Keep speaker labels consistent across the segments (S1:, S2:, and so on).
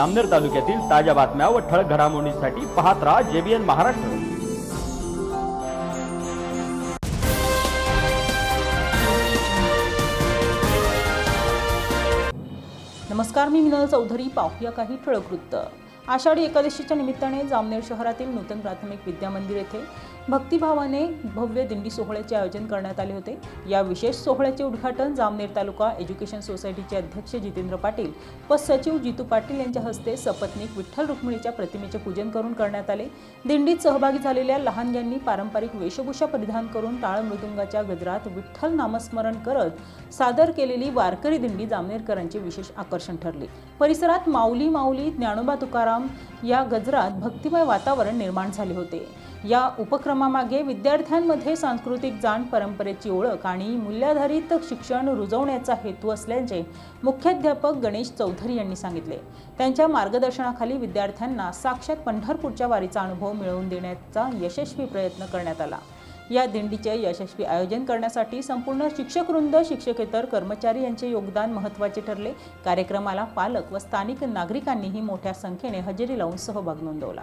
S1: आमनेर तालुक्यातील ताज्या बातम्या व ठळक घडामोडींसाठी पाहत राहा जेबीएन महाराष्ट्र.
S2: नमस्कार मी मिनल चौधरी. पाहूया काही ठळक वृत्त. आषाढी एकादशीच्या निमित्ताने जामनेर शहरातील नूतन प्राथमिक विद्यामंदिर येथे भक्तिभावाने भव्य दिंडी सोहळ्याचे आयोजन करण्यात आले होते. या विशेष सोहळ्याचे उद्घाटन जामनेर तालुका एज्युकेशन सोसायटीचे अध्यक्ष जितेंद्र पाटील व सचिव जितू पाटील यांच्या हस्ते सपत्नीक विठ्ठल रुक्मिणीच्या प्रतिमेचे पूजन करून करण्यात आले. दिंडीत सहभागी झालेल्या लहानग्यांनी पारंपरिक वेशभूषा परिधान करून टाळ मृदुंगाच्या गजरात विठ्ठल नामस्मरण करत सादर केलेली वारकरी दिंडी जामनेरकरांचे विशेष आकर्षण ठरले. परिसरात माऊली माऊली ज्ञानोबा तुकाराम या गजरात भक्तिमय वातावरण निर्माण झाले होते. या उपक्रमामागे विद्यार्थ्यांमध्ये सांस्कृतिक जाण परंपरेची ओळख आणि मूल्याधारित शिक्षण रुजवण्याचा हेतू असल्याचे मुख्याध्यापक गणेश चौधरी यांनी सांगितले. त्यांच्या मार्गदर्शनाखाली विद्यार्थ्यांना साक्षात पंढरपूरच्या वारीचा अनुभव मिळवून देण्याचा यशस्वी प्रयत्न करण्यात आला. या दिंडीचे यशस्वी आयोजन करण्यासाठी संपूर्ण शिक्षकवृंद शिक्षकेतर कर्मचारी यांचे योगदान महत्त्वाचे ठरले. कार्यक्रमाला पालक व स्थानिक नागरिकांनीही मोठ्या संख्येने हजेरी लावून सहभाग नोंदवला.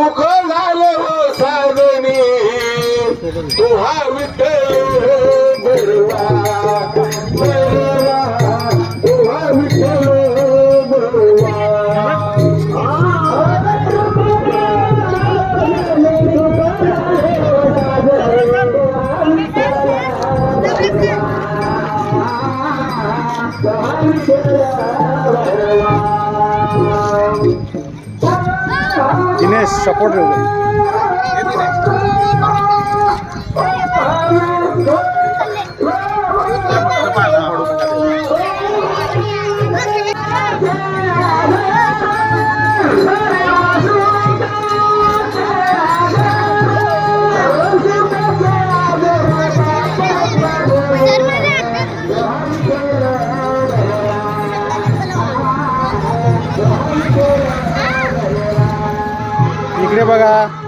S3: सुख झालं साधनी तुहा विठ्ठल तुहा विठ्ठल
S4: सपोर्ट बघा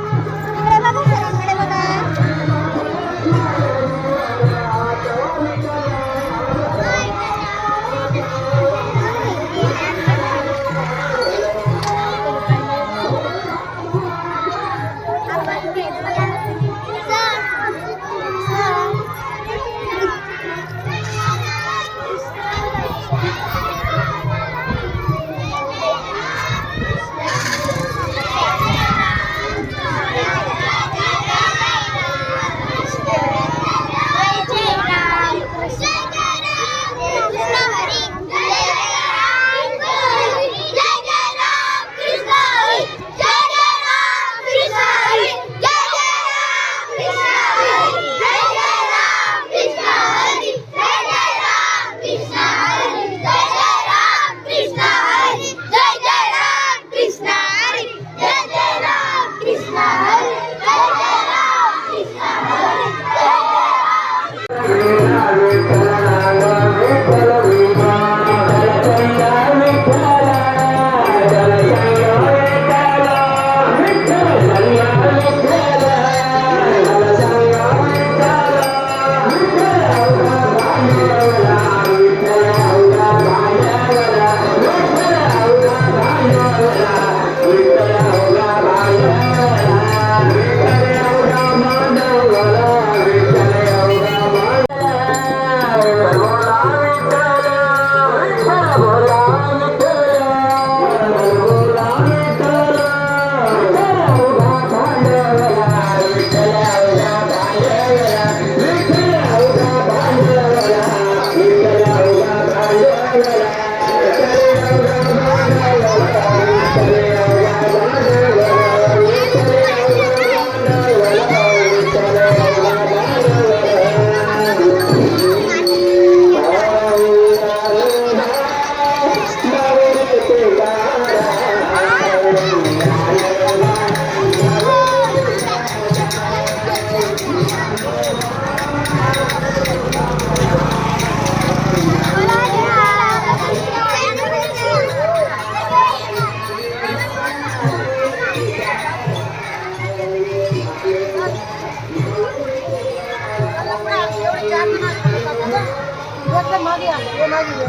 S5: Maria,
S2: Maria.